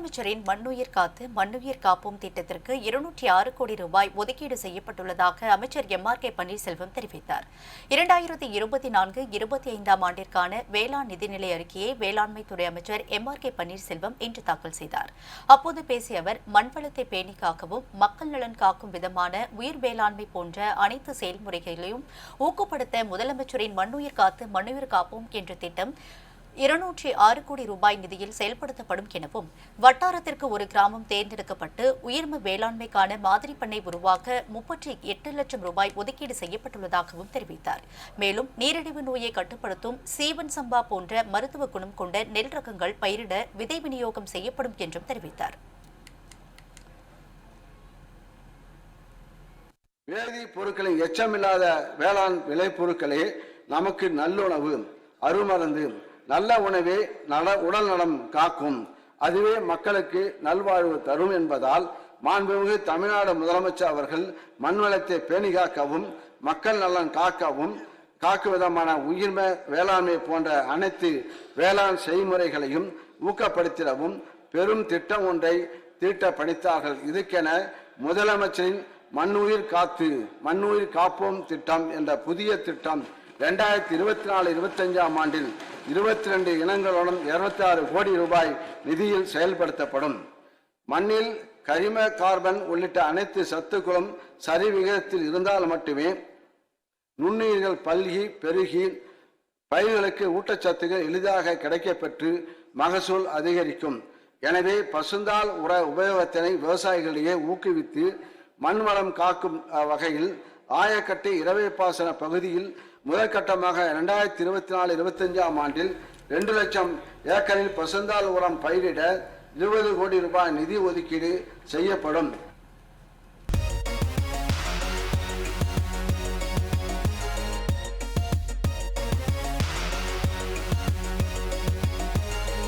முதலமைச்சரின் மண்ணுயிர் காத்து மண்ணுயிர் காப்போம் திட்டத்திற்கு இருநூற்றி ஆறு கோடி ரூபாய் ஒதுக்கீடு செய்யப்பட்டுள்ளதாக அமைச்சர் எம் ஆர் கே பன்னீர்செல்வம் தெரிவித்தார். இரண்டாயிரத்தி இருபத்தி நான்கு இருபத்தி ஐந்தாம் ஆண்டிற்கான வேளாண் நிதிநிலை அறிக்கையை வேளாண்மை துறை அமைச்சர் எம் ஆர் கே பன்னீர்செல்வம் இன்று தாக்கல் செய்தார். அப்போது பேசிய அவர் மண்வளத்தை பேணி காக்கவும் மக்கள் நலன் காக்கும் விதமான உயிர் வேளாண்மை போன்ற அனைத்து செயல்முறைகளையும் ஊக்கப்படுத்த முதலமைச்சரின் மண்ணுயிர் காத்து மண்ணுயிர் காப்போம் என்ற திட்டம் இருநூற்றி ஆறு கோடி ரூபாய் நிதியில் செயல்படுத்தப்படும் எனவும் வட்டாரத்திற்கு ஒரு கிராமம் தேர்ந்தெடுக்கப்பட்டு உயிர்ம வேளாண்மைக்கான மாதிரி பண்ணை உருவாக்க முப்பத்தி எட்டு லட்சம் ரூபாய் ஒதுக்கீடு செய்யப்பட்டுள்ளதாகவும் தெரிவித்தார். மேலும் நீரிழிவு நோயை கட்டுப்படுத்தும் சீவன் சம்பா போன்ற மருத்துவ குணம் கொண்ட நெல் ரகங்கள் பயிரிட விதை விநியோகம் செய்யப்படும் என்றும் தெரிவித்தார். வேதி பொருட்களின் எச்சமில்லாத வேளாண் விளைபொருட்களே நமக்கு நல்லுணவு அருமருந்து நல்ல உணவே நல உடல் நலம் காக்கும். அதுவே மக்களுக்கு நல்வாழ்வு தரும் என்பதால் மாண்புமிகு தமிழ்நாடு முதலமைச்சர் அவர்கள் மண்வளத்தை பேணி காக்கவும் மக்கள் நலன் காக்கவும் காக்கும் விதமான உயிர்ம வேளாண்மை போன்ற அனைத்து வேளாண் செய்முறைகளையும் ஊக்கப்படுத்திடவும் பெரும் திட்டம் ஒன்றை தீட்ட பணித்தார்கள். இதுக்கென முதலமைச்சரின் மண்ணுயிர் காத்து மண்ணுயிர் காப்போம் திட்டம் என்ற புதிய திட்டம் ரெண்டாயிரத்தி இருபத்தி நாலு இருபத்தஞ்சாம் ஆண்டில் இருபத்தி ரெண்டு இனங்களுடன் இருபத்தி ஆறு கோடி ரூபாய் நிதியில் செயல்படுத்தப்படும். மண்ணில் கரிம கார்பன் உள்ளிட்ட அனைத்து சத்துக்களும் சரி விகிதத்தில் இருந்தால் மட்டுமே நுண்ணுயிர்கள் பல்கி பெருகி பயிர்களுக்கு ஊட்டச்சத்துகள் எளிதாக கிடைக்கப்பெற்று மகசூல் அதிகரிக்கும். எனவே பசுந்தால் உர உபயோகத்தினை விவசாயிகளிடையே ஊக்குவித்து மண் வளம் காக்கும் வகையில் ஆயக்கட்டை இரவை பாசன பகுதியில் முதற்கட்டமாக இரண்டாயிரத்தி இருபத்தி நாலு இருபத்தஞ்சாம் ஆண்டில் ரெண்டு லட்சம் ஏக்கரில் பசுந்தாள் உரம் பயிரிட இருபது கோடி ரூபாய் நிதி ஒதுக்கீடு செய்யப்படும்.